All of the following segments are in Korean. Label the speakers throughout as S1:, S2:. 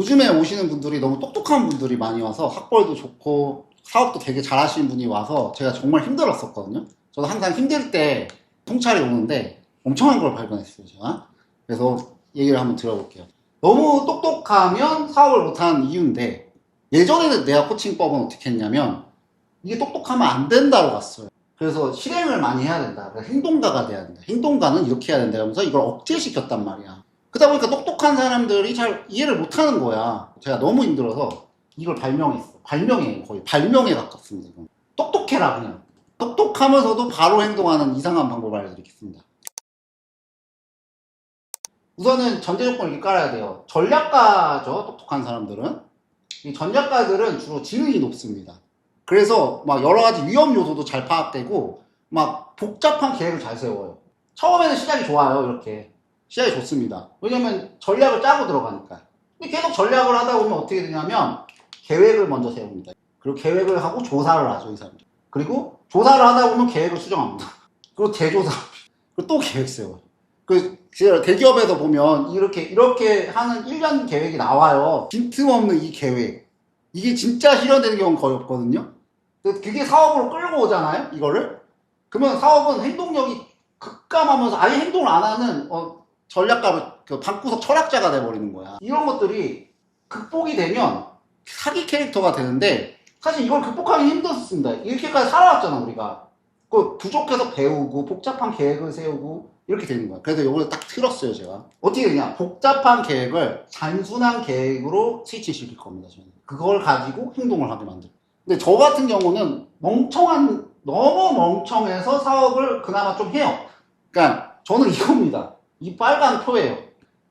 S1: 요즘에 오시는 분들이 너무 똑똑한 분들이 많이 와서 학벌도 좋고 사업도 되게 잘하시는 분이 와서 제가 정말 힘들었었거든요. 저도 항상 힘들 때 통찰이 오는데 엄청난 걸 발견했어요, 제가. 그래서 얘기를 한번 들어볼게요. 너무 똑똑하면 사업을 못하는 이유인데 예전에는 내가 코칭법은 어떻게 했냐면 이게 똑똑하면 안 된다고 갔어요. 그래서 실행을 많이 해야 된다. 행동가가 돼야 된다. 행동가는 이렇게 해야 된다. 하면서 이걸 억제시켰단 말이야. 그러다 보니까 똑똑한 사람들이 잘 이해를 못 하는 거야. 제가 너무 힘들어서 이걸 발명했어. 발명해. 거의 발명에 가깝습니다. 이건. 똑똑해라, 그냥. 똑똑하면서도 바로 행동하는 이상한 방법을 알려드리겠습니다. 우선은 전제 조건을 이렇게 깔아야 돼요. 전략가죠, 똑똑한 사람들은. 이 전략가들은 주로 지능이 높습니다. 그래서 막 여러 가지 위험 요소도 잘 파악되고 막 복잡한 계획을 잘 세워요. 처음에는 시작이 좋아요, 이렇게. 시작이 좋습니다. 왜냐면 전략을 짜고 들어가니까. 근데 계속 전략을 하다 보면 어떻게 되냐면 계획을 먼저 세웁니다. 그리고 계획을 하고 조사를 하죠, 이 사람들. 그리고 조사를 하다 보면 계획을 수정합니다. 그리고 재조사. 그리고 또 계획 세워요. 그, 대기업에서 보면 이렇게, 이렇게 하는 1년 계획이 나와요. 빈틈없는 이 계획. 이게 진짜 실현되는 경우는 거의 없거든요. 그- 그게 사업으로 끌고 오잖아요, 이거를. 그러면 사업은 행동력이 급감하면서 아예 행동을 안 하는, 어, 전략가, 그 방구석 철학자가 돼버리는 거야. 이런 것들이 극복이 되면 사기 캐릭터가 되는데, 사실 이걸 극복하기 힘들었습니다. 이렇게까지 살아왔잖아, 우리가. 그 부족해서 배우고, 복잡한 계획을 세우고, 이렇게 되는 거야. 그래서 이걸 딱 틀었어요, 제가. 어떻게 되냐. 복잡한 계획을 단순한 계획으로 스위치시킬 겁니다, 저는. 그걸 가지고 행동을 하게 만들. 근데 저 같은 경우는 멍청한, 너무 멍청해서 사업을 그나마 좀 해요. 그러니까 저는 이겁니다. 이 빨간 표예요.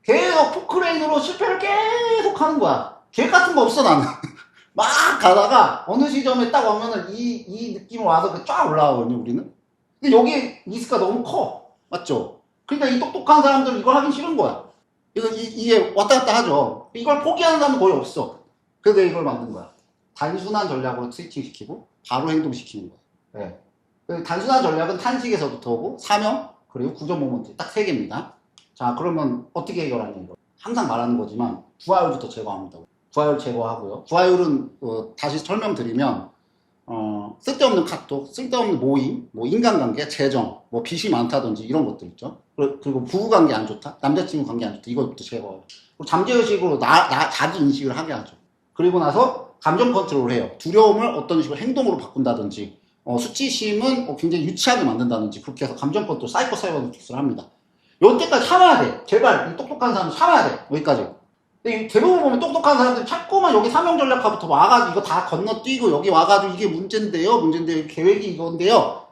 S1: 계속 포크레인으로 실패를 계속 하는 거야. 계획 같은 거 없어, 나는. 막 가다가 어느 시점에 딱 오면은 이, 이 느낌 와서 그쫙 올라가거든요, 우리는. 근데 여기 리스크가 너무 커. 맞죠? 그러니까 이 똑똑한 사람들은 이걸 하긴 싫은 거야. 이거, 이, 이게 왔다 갔다 하죠. 이걸 포기하는 사람은 거의 없어. 그래서 이걸 만든 거야. 단순한 전략으로 스위칭 시키고 바로 행동시키는 거야. 네. 그 단순한 전략은 탄식에서부터 오고 사명 그리고 구조 모먼트 딱 세 개입니다. 자 그러면 어떻게 해결하냐 이거. 항상 말하는 거지만 부하율부터 제거합니다. 부하율 제거하고요. 부하율은 어, 다시 설명드리면 어, 쓸데없는 카톡, 쓸데없는 모임, 뭐 인간관계, 재정, 뭐 빚이 많다든지 이런 것들 있죠. 그리고- 부부관계 안 좋다, 남자친구 관계 안 좋다 이것부터. 그리고 잠재의식으로 나, 나 자기 인식을 하게 하죠. 그리고 나서 감정 컨트롤을 해요. 두려움을 어떤 식으로 행동으로 바꾼다든지, 어, 수치심은 어, 굉장히 유치하게 만든다든지, 그렇게 해서 감정 컨트롤, 사이코 사이버틱스를 합니다. 여태까지 참아야 돼. 제발, 이 똑똑한 사람은 참아야 돼. 여기까지. 근데 이 대부분 보면 똑똑한 사람들이 자꾸만 여기 사명 전략가부터 와가지고 이거 다 건너뛰고 여기 와가지고 이게 문제인데요. 문제인데요. 계획이 이건데요.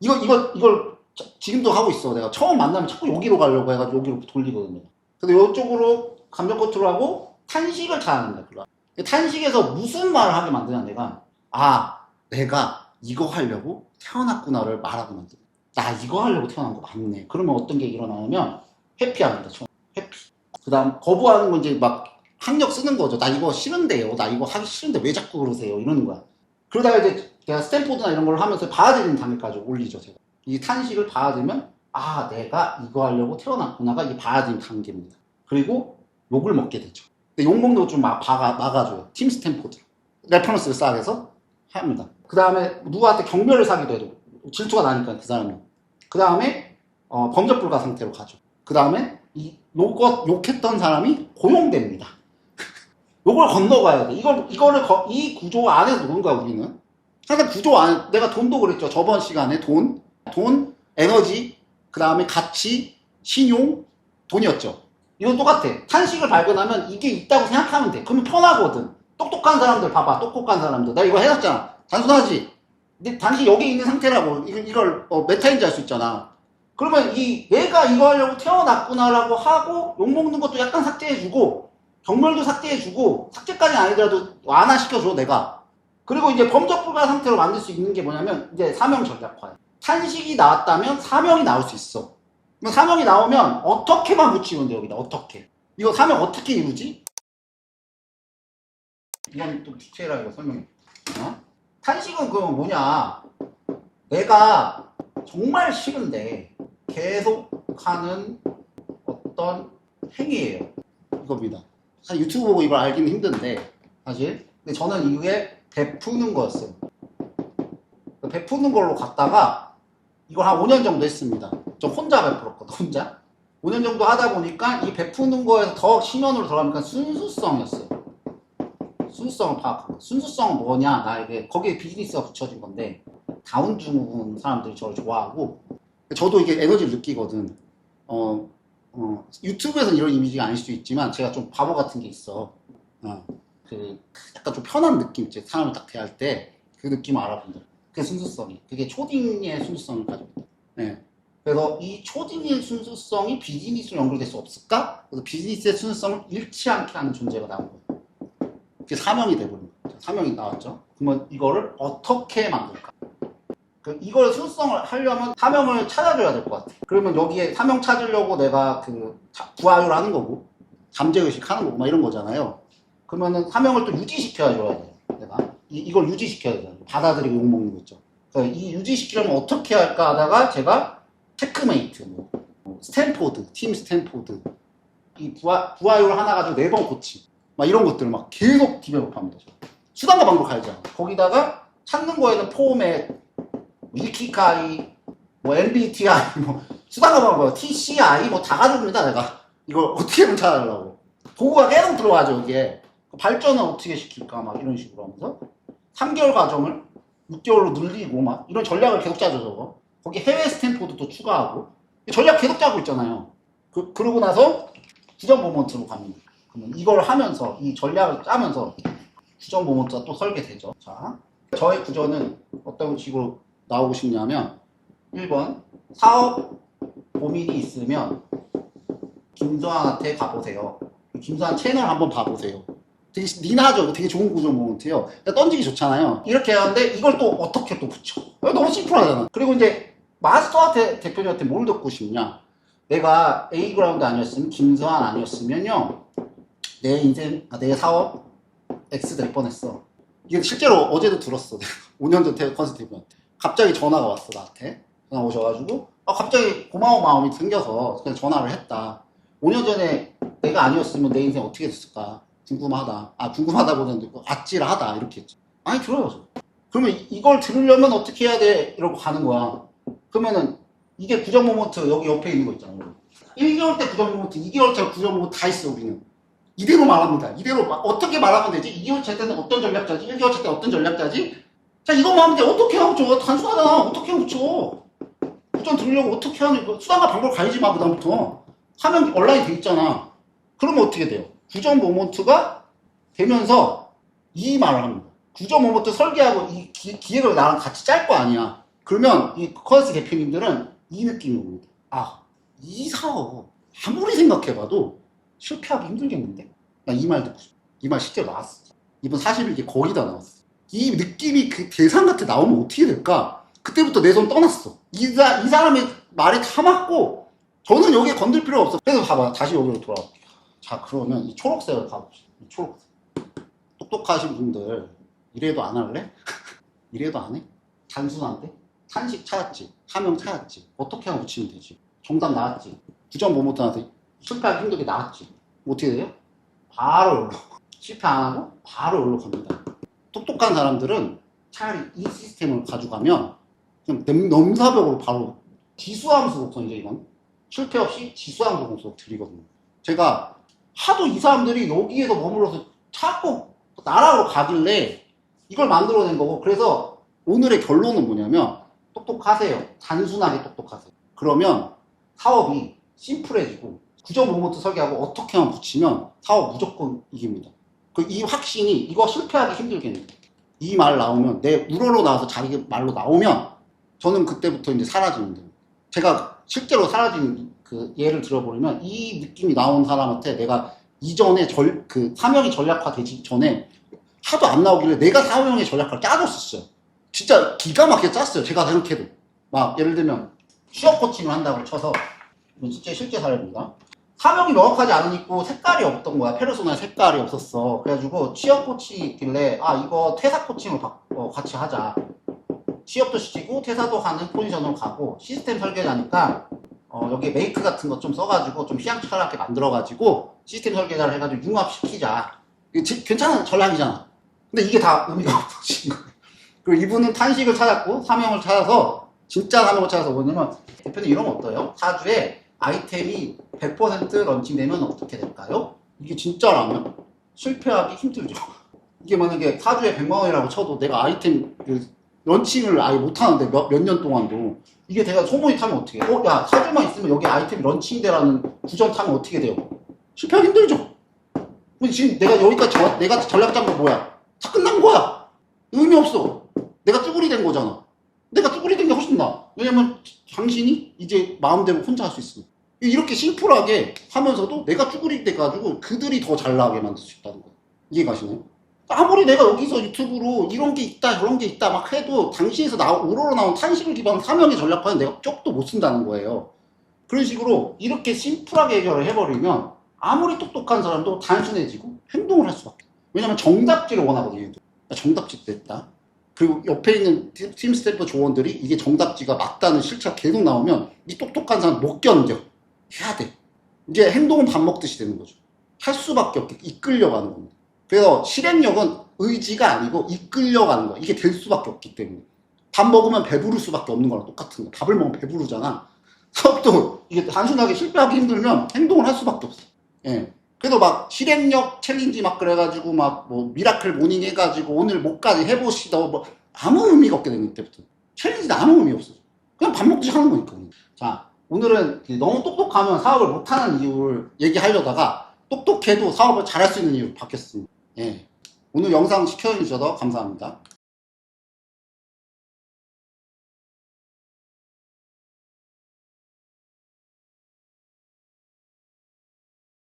S1: 이거, 이거, 이걸 자- 지금도 하고 있어. 내가 처음 만나면 자꾸 여기로 가려고 해가지고 여기로 돌리거든요. 근데 이쪽으로 감정 컨트롤하고 탄식을 잘안 한다. 그거. 탄식에서 무슨 말을 하게 만드냐, 내가. 아, 내가 이거 하려고 태어났구나를 말하고 만든. 나 이거 하려고 태어난 거 맞네. 그러면 어떤 게 일어나냐면, 회피합니다, 처음. 회피. 그 다음, 거부하는 건 이제 막 학력 쓰는 거죠. 나 이거 싫은데요. 나 이거 하기 싫은데 왜 자꾸 그러세요? 이러는 거야. 그러다가 이제 제가 스탠포드나 이런 걸 하면서 받아들이는 단계까지 올리죠, 제가. 이 탄식을 받아들면, 아, 내가 이거 하려고 태어났구나가 이 받아들임 단계입니다. 그리고 욕을 먹게 되죠. 근데 욕 먹는 거좀 막아, 막아줘요. 팀 스탠포드. 레퍼런스를 쌓아서 합니다. 그 다음에 누구한테 경멸을 사기도 해도 질투가 나니까 그 사람이. 그 다음에 어, 범죄 불가 상태로 가죠. 그 다음에 이 욕, 욕했던 사람이 고용됩니다. 요걸 건너가야 돼. 이걸, 이거를, 거- 이 구조 안에서 노는 거야, 우리는. 항상 구조 안에, 내가 돈도 그랬죠. 저번 시간에 돈, 돈, 에너지, 그 다음에 가치, 신용, 돈이었죠. 이건 똑같아. 탄식을 발견하면 이게 있다고 생각하면 돼. 그러면 편하거든. 똑똑한 사람들 봐봐. 똑똑한 사람들. 내가 이거 해놨잖아. 단순하지. 근데 단지 여기 있는 상태라고 이걸, 어, 메타인지 알 수 있잖아. 그러면 이 내가 이거 하려고 태어났구나라고 하고 욕먹는 것도 약간 삭제해주고 경멸도 삭제해주고 삭제까지는 아니더라도 완화시켜줘 내가. 그리고 이제 범접 불가 상태로 만들 수 있는 게 뭐냐면 이제 사명 전략화야. 탄식이 나왔다면 사명이 나올 수 있어. 그럼 사명이 나오면 어떻게만 붙이면 돼 여기다 어떻게. 이거 사명 어떻게 이루지? 이건 또 디테일하게 설명해. 어? 탄식은 그럼 뭐냐? 내가 정말 싫은데 계속 하는 어떤 행위예요. 이겁니다. 사실 유튜브 보고 이걸 알기는 힘든데 사실 근데 저는 이게 베푸는 거였어요. 베푸는 걸로 갔다가 이걸 한 5년 정도 했습니다. 저 혼자 베풀었거든 혼자. 5년 정도 하다 보니까 이 베푸는 거에서 더 심연으로 들어가니까 순수성이었어요. 순수성을 파악한 거. 순수성은 뭐냐? 나에게 거기에 비즈니스가 붙여진 건데 다운 증후군 사람들이 저를 좋아하고 저도 이게 에너지를 느끼거든. 어, 어, 유튜브에서는 이런 이미지가 아닐 수도 있지만 제가 좀 바보 같은 게 있어. 어, 그 약간 좀 편한 느낌 있지. 사람을 딱 대할 때 그 느낌 알아본다. 그게 순수성이. 그게 초딩의 순수성을 가지고 있다. 네. 그래서 이 초딩의 순수성이 비즈니스로 연결될 수 없을까? 그래서 비즈니스의 순수성을 잃지 않게 하는 존재가 나온 거예요. 그게 사명이 돼버린 거예요. 사명이 나왔죠. 그러면 이거를 어떻게 만들까? 그 이걸 순수성을 하려면 사명을 찾아줘야 될 것 같아. 그러면 여기에 사명 찾으려고 내가 그 자- 부하유를 하는 거고 잠재의식 하는 거고 막 이런 거잖아요. 그러면은 사명을 또 유지시켜야 줘야 돼. 내가 이, 이걸 유지시켜야 돼. 받아들이고 욕먹는 거 있죠. 그래서 이 유지시키려면 어떻게 할까 하다가 제가 체크메이트, 뭐, 뭐 스탠포드, 팀 스탠포드 이 부하 부하유를 하나 가지고 네 번 고치 막 이런 것들을 막 계속 디벨롭합니다. 저. 수단과 방법 가야죠. 거기다가 찾는 거에는 포맷, 위키카이, 뭐 MBTI, 뭐 수단과 방법, TCI 뭐 다 가져옵니다. 내가 이걸 어떻게든 찾아달라고 도구가 계속 들어가죠. 이게 발전을 어떻게 시킬까 막 이런 식으로 하면서 3개월 과정을 6개월로 늘리고 막 이런 전략을 계속 짜죠. 저거 거기 해외 스탠포드도 추가하고 전략 계속 짜고 있잖아요. 그, 그러고 나서 구전 모먼트로 갑니다. 이걸 하면서 이 전략을 짜면서 구전 모먼트가 또 설계되죠. 자, 저의 구전은 어떤 식으로 나오고 싶냐면 1번 사업 고민이 있으면 김수환한테 가보세요. 김수환 채널 한번 봐보세요. 되게 니나죠. 되게 좋은 구조 모먼트예요. 그러니까 던지기 좋잖아요. 이렇게 하는데 이걸 또 어떻게 또 붙여? 너무 심플하잖아. 그리고 이제 마스터한테 대표님한테 뭘 듣고 싶냐? 내가 A 그라운드 아니었으면 김수환 아니었으면요 내 인생 아, 내 사업 X 될 뻔했어. 이게 실제로 어제도 들었어. 5년 전 컨설팅한테 갑자기 전화가 왔어 나한테 전화 오셔가지고 아, 갑자기 고마운 마음이 생겨서 그냥 전화를 했다. 5년 전에 내가 아니었으면 내 인생 어떻게 됐을까 궁금하다. 아 궁금하다보다는 아찔하다 이렇게 했지. 아니 들어요. 저. 그러면 이- 이걸 들으려면 어떻게 해야 돼? 이러고 가는 거야. 그러면은 이게 구정 모먼트 여기 옆에 있는 거 있잖아요. 1개월 때 구정 모먼트, 2개월 때 구정 모먼트 다 있어 우리는. 이대로 말합니다. 이대로 마- 어떻게 말하면 되지? 2개월 차 때는 어떤 전략 짜지? 1개월 차때 어떤 전략 짜지? 자 이것만 하면 돼. 어떻게 하면 줘? 단순하잖아. 어떻게 하면 줘? 구정 들으려고 어떻게 하는 거? 수단과 방법을 가리지 마 그다음부터. 화면 온라인 돼 있잖아. 그러면 어떻게 돼요? 구정 모먼트가 되면서 이 말을 합니다. 구정 모먼트 설계하고 이 기, 기획을 나랑 같이 짤 거 아니야. 그러면 이 커스 대표님들은 이 느낌이 옵니다. 아, 이 사업 아무리 생각해봐도 실패하기 힘들겠는데? 나 이 말 듣고. 이 말 실제로 나왔어. 이번 41개 거의 다 나왔어. 이 느낌이 그 대상 같은 나오면 어떻게 될까? 그때부터 내 손 떠났어. 이, 사, 이 사람의 다 맞고 저는 여기에 건들 필요 없어. 그래서 봐봐. 다시 여기로 돌아올게요. 자, 그러면 이 초록색을 가봅시다. 이 초록색. 똑똑하신 분들, 이래도 안 할래? 이래도 안 해? 단순한데? 탄식 찾았지. 하명 찾았지. 어떻게 하면 붙이면 되지. 정답 나왔지. 구전 모모트한테 실패하기 힘들게 나왔지. 어떻게 돼요? 바로 올라. 실패 안 하고 바로 올라갑니다. 똑똑한 사람들은 차라리 이 시스템을 가져가면 그냥 넘- 넘사벽으로 바로 지수함수부터 이제 이건 실패 없이 지수함수부터 드리거든요. 제가 하도 이 사람들이 여기에서 머물러서 자꾸 나락으로 가길래 이걸 만들어낸 거고 그래서 오늘의 결론은 뭐냐면 똑똑하세요. 단순하게 똑똑하세요. 그러면 사업이 심플해지고 구조 모먼트 설계하고 어떻게 하면 붙이면 사업 무조건 이깁니다. 그 이 확신이 이거 실패하기 힘들겠네. 이말 나오면 내 우러러 나와서 자기 말로 나오면 저는 그때부터 이제 사라지는 거예요. 제가 실제로 사라진 그 예를 들어보면 이 느낌이 나온 사람한테 내가 이전에 절, 그 사명이 전략화되기 전에 하도 안 나오길래 내가 사명의 전략화를 짜줬었어요. 진짜 기가 막히게 짰어요. 제가 생각해도. 막 예를 들면 취업 코칭을 한다고 쳐서 실제 실제 사례입니다. 사명이 명확하지 않으니까 색깔이 없던 거야. 페르소나의 색깔이 없었어. 그래가지고 취업 코칭이 있길래 아 이거 퇴사 코칭을 바- 어, 같이 하자. 취업도 시키고 퇴사도 하는 포지션으로 가고 시스템 설계자니까 어, 여기에 메이크 같은 거 좀 써가지고 좀 휘황찬란하게 만들어가지고 시스템 설계자를 해가지고 융합시키자. 지- 괜찮은 전략이잖아. 근데 이게 다 의미가 없어진 거예요. 그리고 이분은 탄식을 찾았고 사명을 찾아서 진짜 사명을 찾아서 뭐냐면 대표님 이런 거 어때요? 사주에 아이템이 100% 런칭되면 어떻게 될까요? 이게 진짜라면 실패하기 힘들죠. 이게 만약에 사주에 100만 원이라고 쳐도 내가 아이템 그 런칭을 아예 못하는데 몇 년 동안도 이게 내가 소문이 타면 어떻게 해? 어, 야, 사주만 있으면 여기 아이템이 런칭되라는 구전 타면 어떻게 돼요? 실패하기 힘들죠. 지금 내가 여기까지 저- 내가 전략 잡은 거 뭐야? 다 끝난 거야. 의미 없어. 내가 쭈구리 된 거잖아. 내가 쭈구리 된 게 훨씬 나아. 왜냐면 당신이 이제 마음대로 혼자 할 수 있어. 이렇게 심플하게 하면서도 내가 쭈구리 돼가지고 그들이 더 잘 나가게 만들 수 있다는 거야. 이해 가시나요? 아무리 내가 여기서 유튜브로 이런 게 있다 저런 게 있다 막 해도 당시에서 나 우러러 나온 탄식을 기반 사명의 전략파는 내가 쪽도 못 쓴다는 거예요. 그런 식으로 이렇게 심플하게 해결을 해버리면 아무리 똑똑한 사람도 단순해지고 행동을 할 수밖에. 왜냐면 정답지를 원하거든요. 정답지 됐다. 그리고 옆에 있는 팀- 팀 스태프 조원들이 이게 정답지가 맞다는 실체가 계속 나오면 이 똑똑한 사람 못 견뎌. 해야 돼. 이제 행동은 밥 먹듯이 되는 거죠. 할 수밖에 없게 이끌려가는 겁니다. 그래서 실행력은 의지가 아니고 이끌려가는 거야. 이게 될 수밖에 없기 때문에. 밥 먹으면 배부를 수밖에 없는 거랑 똑같은 거. 밥을 먹으면 배부르잖아. 사업도 이게 단순하게 실패하기 힘들면 행동을 할 수밖에 없어. 예. 그래도 막 실행력 챌린지 막 그래가지고 막 뭐 미라클 모닝 해가지고 오늘 목까지 해보시다 뭐 아무 의미가 없게 되는 이때부터. 챌린지는 아무 의미 없어. 그냥 밥 먹듯이 하는 거니까. 자, 오늘은 너무 똑똑하면 사업을 못하는 이유를 얘기하려다가 똑똑해도 사업을 잘할 수 있는 이유로 바뀌었습니다. 예. 오늘 영상 시켜주셔서 감사합니다.